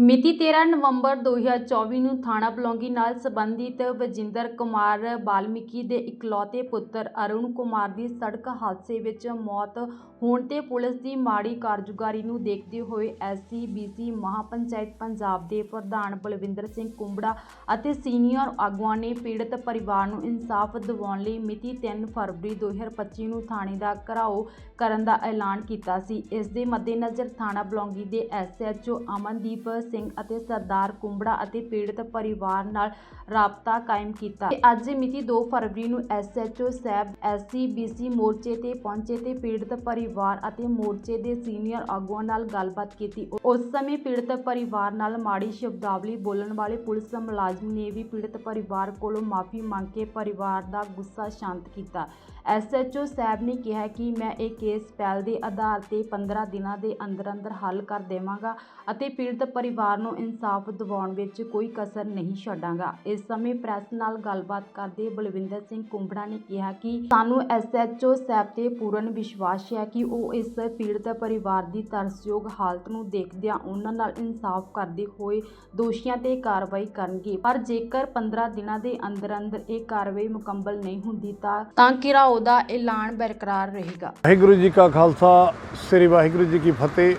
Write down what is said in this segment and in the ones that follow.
ਮਿਤੀ 13 ਨਵੰਬਰ 2024 ਨੂੰ ਥਾਣਾ ਬਲੌਂਗੀ ਨਾਲ ਸੰਬੰਧਿਤ ਵਜਿੰਦਰ ਕੁਮਾਰ ਬਾਲਮੀਕੀ ਦੇ ਇਕਲੌਤੇ ਪੁੱਤਰ ਅਰੁਣ ਕੁਮਾਰ ਦੀ ਸੜਕ ਹਾਦਸੇ ਵਿੱਚ ਮੌਤ ਹੋਣ ਤੇ ਪੁਲਿਸ ਦੀ ਮਾੜੀ ਕਾਰਜਗੁਜ਼ਾਰੀ ਨੂੰ ਦੇਖਦੇ ਹੋਏ ਐਸਸੀ ਬੀਸੀ ਮਹਾਪੰਚਾਇਤ ਪੰਜਾਬ ਦੇ ਪ੍ਰਧਾਨ ਬਲਵਿੰਦਰ ਸਿੰਘ ਕੁੰਬੜਾ ਅਤੇ ਸੀਨੀਅਰ ਆਗੂਆਂ ਨੇ ਪੀੜਤ ਪਰਿਵਾਰ ਨੂੰ ਇਨਸਾਫ ਦਿਵਾਉਣ ਲਈ ਮਿਤੀ 3 ਫਰਵਰੀ 2025 ਨੂੰ ਥਾਣੇ ਦਾ ਘਰਾਓ ਕਰਨ ਦਾ ਐਲਾਨ ਕੀਤਾ ਸੀ। ਇਸ ਦੇ ਮੱਦੇਨਜ਼ਰ ਥਾਣਾ ਬਲੌਂਗੀ ਦੇ ਐਸਐਚਓ ਅਮਨਦੀਪ ਸਿੰਘ ਅਤੇ ਸਰਦਾਰ ਕੁੰਬੜਾ ਅਤੇ ਪੀੜਤ ਪਰਿਵਾਰ ਨਾਲ ਰਾਬਤਾ ਕਾਇਮ ਕੀਤਾ। ਤੇ ਅੱਜ ਮਿਤੀ 2 ਫਰਵਰੀ ਨੂੰ ਐਸਐਚਓ ਸਾਹਿਬ ਐਸਸੀਬੀਸੀ ਮੋਰਚੇ ਤੇ ਪਹੁੰਚੇ ਤੇ ਪੀੜਤ ਪਰਿਵਾਰ ਅਤੇ ਮੋਰਚੇ ਦੇ ਸੀਨੀਅਰ ਆਗੂਆਂ ਨਾਲ ਗੱਲਬਾਤ ਕੀਤੀ। ਉਸ ਸਮੇਂ ਪੀੜਤ ਪਰਿਵਾਰ ਨਾਲ ਮਾੜੀ ਸ਼ਬਦਾਵਲੀ ਬੋਲਣ ਵਾਲੇ ਪੁਲਿਸ ਮੁਲਾਜ਼ਮ ਨੇ ਵੀ ਪੀੜਤ ਪਰਿਵਾਰ ਕੋਲੋਂ ਮਾਫੀ ਮੰਗ ਕੇ ਪਰਿਵਾਰ ਦਾ ਗੁੱਸਾ ਸ਼ਾਂਤ ਕੀਤਾ। ਐਸਐਚਓ ਸਾਹਿਬ ਨੇ ਕਿਹਾ ਕਿ ਮੈਂ ਇਹ ਕੇਸ ਪਹਿਲ ਦੇ ਆਧਾਰ ਤੇ 15 ਦਿਨਾਂ ਦੇ ਅੰਦਰ ਅੰਦਰ ਹੱਲ ਕਰ ਦੇਵਾਂਗਾ ਅਤੇ ਪੀੜਤ ਪਰਿਵਾਰ ਨੂੰ ਇਨਸਾਫ ਦਿਵਾਉਣ ਵਿੱਚ ਕੋਈ ਕਸਰ ਨਹੀਂ ਛੱਡਾਂਗਾ। ਇਸ ਸਮੇਂ ਪ੍ਰੈਸ ਨਾਲ ਗੱਲਬਾਤ ਕਰਦੇ ਬਲਵਿੰਦਰ ਸਿੰਘ ਕੁੰਬੜਾ ਨੇ ਕਿਹਾ ਕਿ ਸਾਨੂੰ ਐਸਐਚਓ ਸਾਹਿਬ ਤੇ ਪੂਰਨ ਵਿਸ਼ਵਾਸ ਹੈ ਕਿ ਉਹ ਇਸ ਪੀੜਤ ਪਰਿਵਾਰ ਦੀ ਤਰਸਯੋਗ ਹਾਲਤ ਨੂੰ ਦੇਖਦਿਆਂ ਉਹਨਾਂ ਨਾਲ ਇਨਸਾਫ ਕਰਦੇ ਹੋਏ ਦੋਸ਼ੀਆਂ ਤੇ ਕਾਰਵਾਈ ਕਰਨਗੇ। ਪਰ ਜੇਕਰ 15 ਦਿਨਾਂ ਦੇ ਅੰਦਰ ਅੰਦਰ ਇਹ ਕਾਰਵਾਈ ਮੁਕੰਮਲ ਨਹੀਂ ਹੁੰਦੀ ਤਾਂ ਤਾਂ ਘਿਰਾਓ ਦਾ ਐਲਾਨ ਬਰਕਰਾਰ ਰਹੇਗਾ। ਵਾਹਿਗੁਰੂ ਜੀ ਕਾ ਖਾਲਸਾ, ਸ੍ਰੀ ਵਾਹਿਗੁਰੂ ਜੀ ਕੀ ਫਤਿਹ।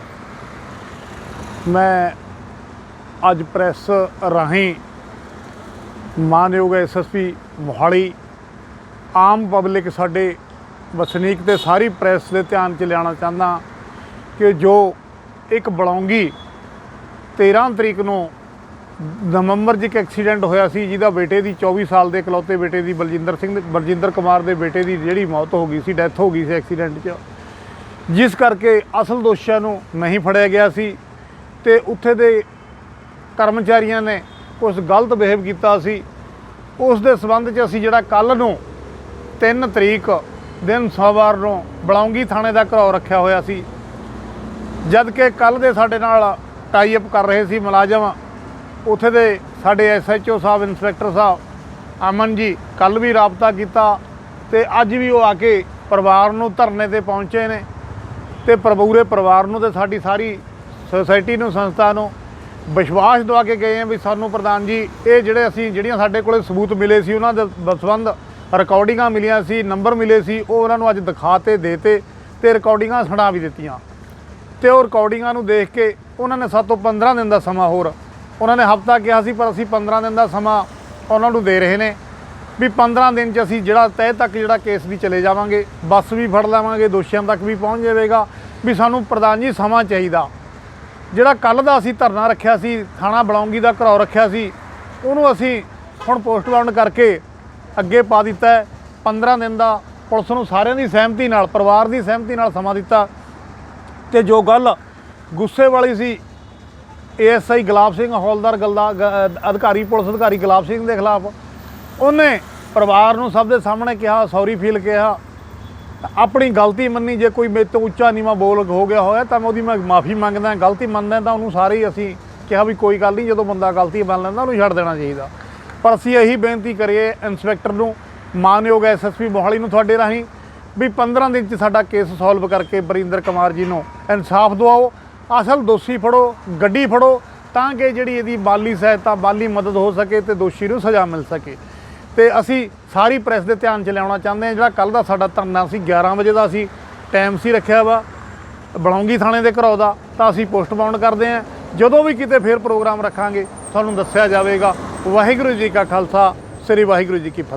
ਮੈਂ ਅੱਜ ਪ੍ਰੈਸ ਰਾਹੀਂ ਮਾਨਯੋਗ ਐਸਐਸਪੀ ਮੋਹਾਲੀ, ਆਮ ਪਬਲਿਕ ਸਾਡੇ ਵਸਨੀਕ ਤੇ ਸਾਰੀ ਪ੍ਰੈਸ ਦੇ ਧਿਆਨ 'ਚ ਲਿਆਉਣਾ ਚਾਹੁੰਦਾ ਕਿ ਜੋ ਇੱਕ ਬਲੌਂਗੀ 13 ਤਰੀਕ ਨੂੰ ਨਵੰਬਰ 'ਚ ਇੱਕ ਐਕਸੀਡੈਂਟ ਹੋਇਆ ਸੀ, ਜਿਹਦਾ ਬੇਟੇ ਦੀ 24 ਸਾਲ ਦੇ ਇਕਲੌਤੇ ਬੇਟੇ ਦੀ ਬਲਜਿੰਦਰ ਸਿੰਘ ਬਲਜਿੰਦਰ ਕੁਮਾਰ ਦੇ ਬੇਟੇ ਦੀ ਜਿਹੜੀ ਮੌਤ ਹੋ ਗਈ ਸੀ, ਡੈਥ ਹੋ ਗਈ ਸੀ ਐਕਸੀਡੈਂਟ 'ਚ। ਜਿਸ ਕਰਕੇ ਅਸਲ ਦੋਸ਼ੀਆਂ ਨੂੰ ਨਹੀਂ ਫੜਿਆ ਗਿਆ ਸੀ ਤੇ ਉੱਥੇ ਦੇ ਕਰਮਚਾਰੀਆਂ ਨੇ ਕੁਝ ਗਲਤ ਬਿਹੇਵ ਕੀਤਾ ਸੀ। ਉਸ ਦੇ ਸਬੰਧ 'ਚ ਅਸੀਂ ਜਿਹੜਾ ਕੱਲ ਨੂੰ 3 ਤਰੀਕ ਦਿਨ ਸੋਮਵਾਰ ਨੂੰ ਬਲੌਂਗੀ ਥਾਣੇ ਦਾ ਘਰਾਓ ਰੱਖਿਆ ਹੋਇਆ ਸੀ। ਜਦ ਕਿ ਕੱਲ ਦੇ ਸਾਡੇ ਨਾਲ ਟਾਈ ਅਪ ਕਰ ਰਹੇ ਸੀ ਮੁਲਾਜ਼ਮ। ਉੱਥੇ ਦੇ ਸਾਡੇ ਐਸਐਚਓ ਸਾਹਿਬ, ਇੰਸਪੈਕਟਰ ਸਾਹਿਬ, ਅਮਨ ਜੀ, ਕੱਲ ਵੀ ਰਾਬਤਾ ਕੀਤਾ ਤੇ ਅੱਜ ਵੀ ਉਹ ਆ ਕੇ ਪਰਿਵਾਰ ਨੂੰ ਧਰਨੇ ਤੇ ਪਹੁੰਚੇ ਨੇ ਤੇ ਪ੍ਰਭੂਰੇ ਪਰਿਵਾਰ ਨੂੰ ਤੇ ਸਾਡੀ ਸਾਰੀ ਸੁਸਾਇਟੀ ਨੂੰ, ਸੰਸਥਾ ਨੂੰ ਵਿਸ਼ਵਾਸ ਦਵਾ ਕੇ ਗਏ ਆ ਵੀ ਸਾਨੂੰ ਪ੍ਰਧਾਨ ਜੀ, ਇਹ ਜਿਹੜੇ ਅਸੀਂ, ਜਿਹੜੀਆਂ ਸਾਡੇ ਕੋਲੇ ਸਬੂਤ ਮਿਲੇ ਸੀ, ਉਹਨਾਂ ਦੇ ਸੰਬੰਧ ਰਿਕਾਰਡਿੰਗਾਂ ਮਿਲੀਆਂ ਸੀ ਨੰਬਰ ਮਿਲੇ ਸੀ, ਉਹ ਉਹਨਾਂ ਨੂੰ ਅੱਜ ਦਿਖਾਤੇ ਦੇਤੇ ਤੇ ਰਿਕਾਰਡਿੰਗਾਂ ਸੁਣਾ ਵੀ ਦਿੱਤੀਆਂ। ਤੇ ਉਹ ਰਿਕਾਰਡਿੰਗਾਂ ਨੂੰ ਦੇਖ ਕੇ ਉਹਨਾਂ ਨੇ ਸਾਤੋਂ 15 ਦਿਨ ਦਾ ਸਮਾਂ ਹੋਰ, ਉਹਨਾਂ ਨੇ ਹਫਤਾ ਕਿਹਾ ਸੀ, ਪਰ ਅਸੀਂ 15 ਦਿਨ ਦਾ ਸਮਾਂ ਉਹਨਾਂ ਨੂੰ ਦੇ ਰਹੇ ਨੇ, ਵੀ 15 ਦਿਨ ਚ ਅਸੀਂ ਜਿਹੜਾ, ਤਹਿ ਤੱਕ ਜਿਹੜਾ ਕੇਸ ਵੀ ਚਲੇ ਜਾਵਾਂਗੇ, ਬੱਸ ਵੀ ਫੜ ਲਵਾਂਗੇ, ਦੋਸ਼ੀਆਂ ਤੱਕ ਵੀ ਪਹੁੰਚ ਜਾਵੇਗਾ, ਵੀ ਸਾਨੂੰ ਪ੍ਰਧਾਨ ਜੀ ਸਮਾਂ ਚਾਹੀਦਾ। ਜਿਹੜਾ ਕੱਲ ਦਾ ਅਸੀਂ ਧਰਨਾ ਰੱਖਿਆ ਸੀ, ਥਾਣਾ ਬਲੌਂਗੀ ਦਾ ਘਰਾਓ ਰੱਖਿਆ ਸੀ, ਉਹਨੂੰ ਅਸੀਂ ਹੁਣ ਪੋਸਟਮਾਰਟਮ ਕਰਕੇ ਅੱਗੇ ਪਾ ਦਿੱਤਾ ਹੈ। 15 ਦਿਨ ਦਾ ਪੁਲਿਸ ਨੂੰ ਸਾਰਿਆਂ ਦੀ ਸਹਿਮਤੀ ਨਾਲ, ਪਰਿਵਾਰ ਦੀ ਸਹਿਮਤੀ ਨਾਲ ਸਮਾਂ ਦਿੱਤਾ। ਤੇ ਜੋ ਗੱਲ ਗੁੱਸੇ ਵਾਲੀ ਸੀ ਏਐਸਆਈ ਗੁਲਾਬ ਸਿੰਘ ਹੌਲਦਾਰ ਗਲਦਾ ਗ- ਅਧਿਕਾਰੀ, ਪੁਲਿਸ ਅਧਿਕਾਰੀ ਗੁਲਾਬ ਸਿੰਘ ਦੇ ਖਿਲਾਫ, ਉਹਨੇ ਪਰਿਵਾਰ ਨੂੰ ਸਭ ਦੇ ਸਾਹਮਣੇ ਕਿਹਾ, ਸੌਰੀ ਫੀਲ ਕਿਹਾ। ਆਪਣੀ ਗਲਤੀ ਮੰਨੀ, ਜੇ ਕੋਈ ਮੇਰੇ ਤੋਂ ਉੱਚਾ ਨੀਵਾਂ ਬੋਲ ਹੋ ਗਿਆ ਹੋਇਆ, ਤਾਂ ਮੈਂ ਉਹਦੀ ਮੈਂ ਮਾਫੀ ਮੰਗਦਾ, ਗਲਤੀ ਮੰਨਦਾ ਤਾਂ ਉਹਨੂੰ ਸਾਰੇ ਹੀ ਅਸੀਂ ਕਿਹਾ ਵੀ ਕੋਈ ਗੱਲ ਨਹੀਂ, ਜਦੋਂ ਬੰਦਾ ਗਲਤੀ ਮੰਨ ਲੈਂਦਾ, ਉਹਨੂੰ ਛੱਡ ਦੇਣਾ ਚਾਹੀਦਾ। ਪਰ ਅਸੀਂ ਇਹੀ ਬੇਨਤੀ ਕਰੀਏ ਇੰਸਪੈਕਟਰ ਨੂੰ, ਮਾਨਯੋਗ ਐਸਐਸਪੀ ਮੋਹਾਲੀ ਨੂੰ ਤੁਹਾਡੇ ਰਾਹੀਂ, ਵੀ 15 ਦਿਨ ਚ ਸਾਡਾ ਕੇਸ ਸੋਲਵ ਕਰਕੇ ਬਰਿੰਦਰ ਕੁਮਾਰ ਜੀ ਨੂੰ ਇਨਸਾਫ ਦਿਵਾਓ, ਅਸਲ ਦੋਸ਼ੀ ਫੜੋ, ਗੱਡੀ ਫੜੋ, ਤਾਂ ਕਿ ਜਿਹੜੀ ਇਹਦੀ ਬਾਲੀ ਸਹਾਇਤਾ, ਬਾਲੀ ਮਦਦ ਹੋ ਸਕੇ ਤੇ ਦੋਸ਼ੀ ਨੂੰ ਸਜ਼ਾ ਮਿਲ ਸਕੇ। ਤੇ ਅਸੀਂ ਸਾਰੀ ਪ੍ਰੈਸ ਦੇ ਧਿਆਨ 'ਚ ਲਿਆਉਣਾ ਚਾਹੁੰਦੇ ਹਾਂ। ਜਿਹੜਾ ਕੱਲ ਦਾ ਸਾਡਾ ਧਰਨਾ ਸੀ 11 ਵਜੇ ਦਾ ਅਸੀਂ ਟਾਈਮ ਸੀ ਰੱਖਿਆ ਵਾ, ਬਲੌਂਗੀ ਥਾਣੇ ਦੇ ਘਰੋਂ ਦਾ, ਤਾਂ ਅਸੀਂ ਪੋਸਟਪੋਨ ਕਰਦੇ ਹਾਂ। ਜਦੋਂ ਵੀ ਕਿਤੇ ਫੇਰ ਪ੍ਰੋਗਰਾਮ ਰੱਖਾਂਗੇ, ਤੁਹਾਨੂੰ ਦੱਸਿਆ ਜਾਵੇਗਾ। ਵਾਹਿਗੁਰੂ ਜੀ ਕਾ ਖਾਲਸਾ, ਸ੍ਰੀ ਵਾਹਿਗੁਰੂ ਜੀ ਕੀ ਫਤਿਹ।